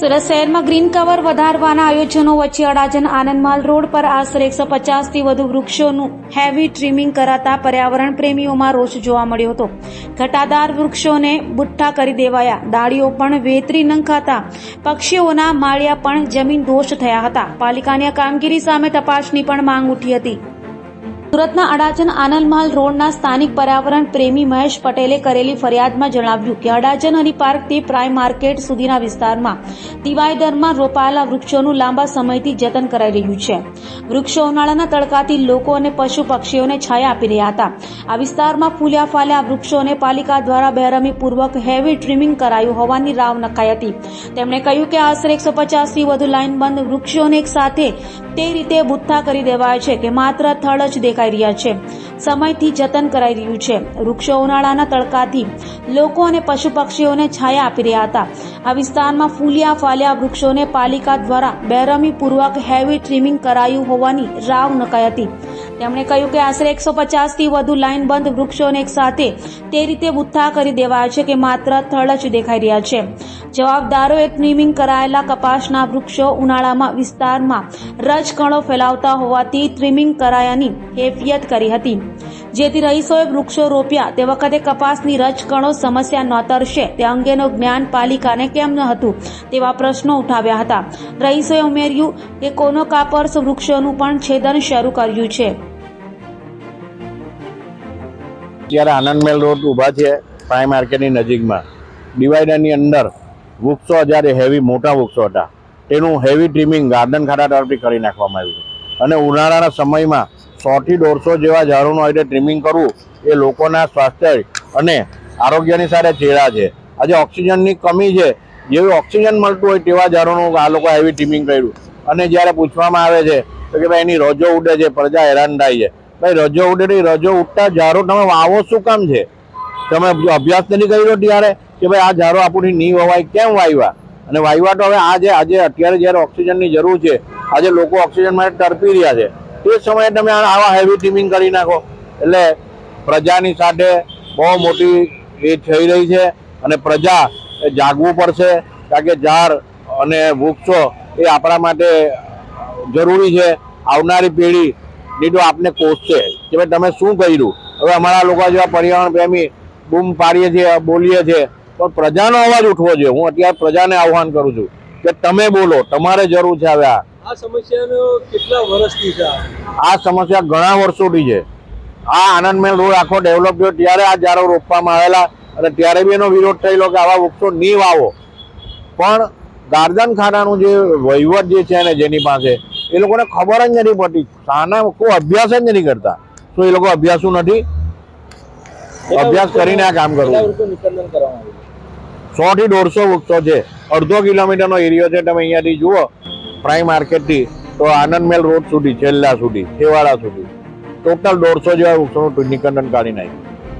સુરત શહેરમાં green cover વધારવાના આયોજનો વચ્ચે અડાજન આનંદમાલ રોડ પર આશરે એકસો પચાસથી વધુ વૃક્ષોનું હેવી ટ્રીમિંગ કરાતા પર્યાવરણ પ્રેમીઓમાં રોષ જોવા મળ્યો હતો. ઘટાદાર વૃક્ષોને બુઠ્ઠા કરી દેવાયા. ડાળીઓ પણ વેતરી નંખાતા. પક્ષીઓના માળિયા પણ જમીન દોષ થયા હતા. પાલિકાની કામગીરી સામે તપાસની પણ માંગ ઉઠી હતી. સુરતના અડાજણ આનંદમહાલ રોડના સ્થાનિક પર્યાવરણ પ્રેમી મહેશ પટેલે કરેલી ફરિયાદમાં જણાવ્યું કે અડાજણ હરિપાર્કથી પ્રાઇમ માર્કેટ સુધીના વિસ્તારમાં ડિવાઈડરમાં રોપાયેલા વૃક્ષોનું લાંબા સમયથી જતન કરાઈ રહ્યું છે. વૃક્ષો ઉનાળાના તડકાથી લોકો અને પશુ પક્ષીઓને છાયા આપી રહ્યા હતા. આ વિસ્તારમાં ફૂલ્યા ફાલ્યા વૃક્ષોને પાલિકા દ્વારા બેરમીપૂર્વક હેવી ટ્રીમિંગ કરાયું હોવાની રાવ નખાઈ હતી. તેમણે કહ્યું કે આશરે એકસો પચાસથી વધુ લાઇનબંધ વૃક્ષોને એક સાથે તે રીતે બુથ્થા કરી દેવાય છે કે માત્ર થડ જ દેખાઈ રહ્યા છે. સમયથી જતન કરાઈ રહ્યું છે. વૃક્ષો ઉનાળાના તડકાથી લોકો અને પશુ પક્ષીઓને છાયા આપી રહ્યા હતા. આ વિસ્તારમાં ફૂલિયા ફાલ્યા વૃક્ષોને પાલિકા દ્વારા બેરમીપૂર્વક હેવી ટ્રીમિંગ કરાયું હોવાની રાવ નકાઈ હતી. તેમણે કહ્યું કે આશરે એકસો પચાસથી વધુ લાઇનબંધ વૃક્ષોને એક સાથે તે રીતે બુથ્થા કરી દેવાયા છે કે માત્ર થડ જ દેખાઈ રહ્યા છે. જવાબદારોએ ટ્રીમિંગ કરાયેલા કપાસના વૃક્ષો ઉનાળામાં વિસ્તારમાં રજકણો ફેલાવતા હોવાથી ટ્રીમિંગ કરાયાની હેફિયત કરી હતી. જેથી રહીશોએ વૃક્ષો રોપ્યા તે વખતે કપાસની રજકણો સમસ્યા નોતરશે તે અંગેનું જ્ઞાન પાલિકાને કેમ ન હતું તેવા પ્રશ્નો ઉઠાવ્યા હતા. રહીશોએ ઉમેર્યું કે કોનો કાપર્સ વૃક્ષોનું પણ છેદન શરૂ કર્યું છે. ત્યારે આનંદમેલ રોડ ઊભા છે પ્રાઇમ માર્કેટની નજીકમાં. ડિવાઈડરની અંદર વૃક્ષો જ્યારે હેવી મોટા વૃક્ષો હતા, તેનું હેવી ટ્રીમિંગ ગાર્ડન ખાતા તરફથી કરી નાખવામાં આવ્યું છે. અને ઉનાળાના સમયમાં સોથી દોઢસો જેવા ઝાડોનું આવી ટ્રીમિંગ કરવું એ લોકોના સ્વાસ્થ્ય અને આરોગ્યની સાથે ચેડા છે. આજે ઓક્સિજનની કમી છે. જેવું ઓક્સિજન મળતું હોય તેવા ઝાડોનું આ લોકો હેવી ટ્રીમિંગ કર્યું. અને જ્યારે પૂછવામાં આવે છે તો કે ભાઈ એની રજો ઉડે છે, પ્રજા હેરાન થાય છે ભાઈ, રજો ઉડે રજો ઉઠતા ઝાડો, તમે વાવો શું કામ છે? તમે અભ્યાસ નથી કર્યો ત્યારે કે ભાઈ, આ ઝાડો આપણી નહીં વવાય, કેમ વાવ્યા અને વાવ્યા તો હવે આજે આજે અત્યારે જ્યારે ઓક્સિજનની જરૂર છે, આજે લોકો ઓક્સિજન માટે તડપી રહ્યા છે, તે સમયે તમે આવા હેવી ટીમિંગ કરી નાખો. એટલે પ્રજાની સાથે બહુ મોટી એ થઈ રહી છે અને પ્રજા એ જાગવું પડશે, કારણ કે ઝાડ અને વૃક્ષો એ આપણા માટે જરૂરી છે. આવનારી પેઢી તો આપને કોસશે કે ભાઈ તમે શું કર્યું? હવે અમારા લોકો જેવા પર્યાવરણ પ્રેમી બૂમ પાડીએ છીએ બોલીએ છીએ તો પ્રજાનો અવાજ ઉઠવો જોઈએ. હું અત્યારે પ્રજાને આહ્વાન કરું છું કે તમે બોલો તમારે જરૂર છે હવે આ. આ સમસ્યાનો કેટલા વર્ષથી છે આ? આ સમસ્યા ઘણા વર્ષોથી છે. આ આનંદમેલ રોડ આખો ડેવલપ થયો. ત્યારે આ ઝાડો રોપવામાં આવેલા અને ત્યારે બી એનો વિરોધ થયેલો કે આવા વૃક્ષો નહીં વાવો. પણ ગાર્ડન ખાનાનું જે વહીવટ જે છે ને જેની પાસે એ લોકોને ખબર જ નથી પડતી. શાના કોઈ અભ્યાસ જ નથી કરતા. તો એ લોકો અભ્યાસુ નથી. અભ્યાસ કરીને આ કામ કરવું સો થી દોઢસો વૃક્ષો છે. અડધો કિલોમીટરનો એરિયો છે. તમે અહીંયાથી જુઓ પ્રાઇમ માર્કેટથી તો આનંદમેલ રોડ સુધી છેલ્લા સુધી છેવાડા સુધી. ટોટલ દોઢસો જેવા વૃક્ષોનું નિકંદન કાઢી નાખ્યું.